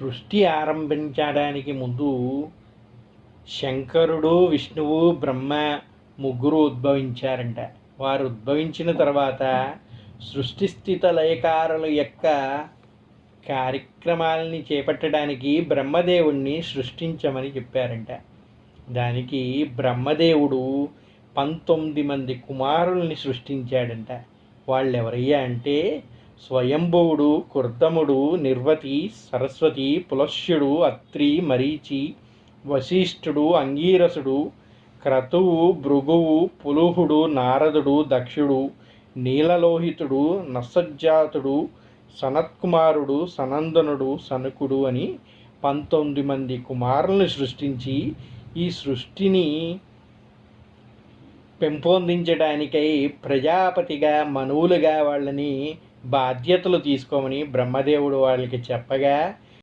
సృష్టి ఆరంభించడానికి ముందు శంకరుడు విష్ణువు బ్రహ్మ ముగ్గురు ఉద్భవించారంట. వారు ఉద్భవించిన తర్వాత సృష్టి స్థిత లయకారుల యొక్క కార్యక్రమాలని చేపట్టడానికి బ్రహ్మదేవుణ్ణి సృష్టించమని చెప్పారంట. దానికి బ్రహ్మదేవుడు పంతొమ్మిది మంది కుమారుల్ని సృష్టించాడంట. వాళ్ళు ఎవరయ్యా అంటే స్వయంభువుడు కుర్దముడు నిర్వతి సరస్వతి పులస్యుడు అత్రి మరీచి వశిష్ఠుడు అంగీరసుడు క్రతువు భృగువు పులుహుడు నారదుడు దక్షుడు నీలలోహితుడు నసజ్జాతుడు సనత్కుమారుడు సనందనుడు సనకుడు అని పంతొమ్మిది మంది కుమారులను సృష్టించి ఈ సృష్టిని పెంపొందించడానికై ప్రజాపతిగా మనువులుగా వాళ్ళని బాధ్యతలు తీసుకోమని బ్రహ్మదేవుడు వాళ్ళకి చెప్పగా